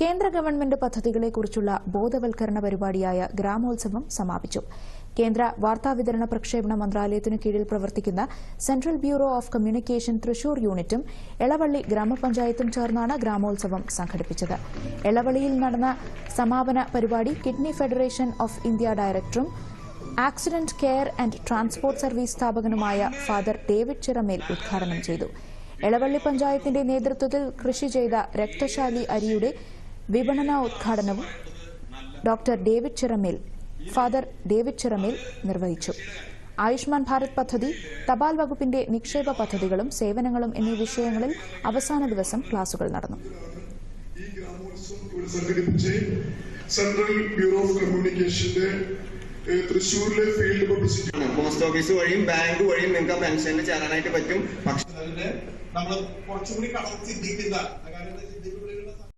കേന്ദ്ര ഗവൺമെന്റ് പദ്ധതികളെക്കുറിച്ചുള്ള ബോധവൽക്കരണ പരിപാടിയായ ഗ്രാമോത്സവം സമാപിച്ചു. കേന്ദ്ര വാർത്താവിതരണ പ്രക്ഷേപണ മന്ത്രാലയത്തിനു കീഴിൽ പ്രവർത്തിക്കുന്ന central bureau of communication Thrissur യൂണിറ്റും എളവള്ളി ഗ്രാമപഞ്ചായത്തും ചേർന്നാണ് ഗ്രാമോത്സവം സംഘടിപ്പിച്ചത്. എളവള്ളിയിൽ നടന്ന സമാപന പരിപാടി കിഡ്നി ഫെഡറേഷൻ ഓഫ് ഇന്ത്യ ഡയറക്ടറും accident care and transport service സ്ഥാപകനുമായ father David Chiramel ഉദ്ഘാടനം ചെയ്തു. എളവള്ളി പഞ്ചായത്തിന്റെ നേതൃത്വത്തിൽ കൃഷി ചെയ്ത രക്തശാലി അരിയുടെ വിപണന ഉദ്ഘാടനവും doctor David Chiramel father David Chiramel നിർവഹിച്ചു. ആയുഷ്മാൻ ഭാരത് പദ്ധതി തപാൽ വകുപ്പിന്റെ നിക്ഷേപ പദ്ധതികളും സേവനങ്ങളും എന്നീ വിഷയങ്ങളിൽ അവസാന ദിവസം ക്ലാസുകൾ നടന്നു. സംഘടിപ്പിച്ച് സെൻട്രൽ ബ്യൂറോ ഓഫ് കമ്മ്യൂണിക്കേഷന്റെ തൃശ്ശൂരിലെ ഫീൽഡ് പബ്ലിസിറ്റി പോസ്റ്റ് ഓഫീസ് വഴിയും ബാങ്ക് വഴിയും നിങ്ങൾക്ക് പെൻഷനിൽ ചേരാനായിട്ട് പറ്റും. പക്ഷെ അതിന്റെ നമ്മൾ കുറച്ചുകൂടി കടന്ന് ചിന്തിക്കുന്ന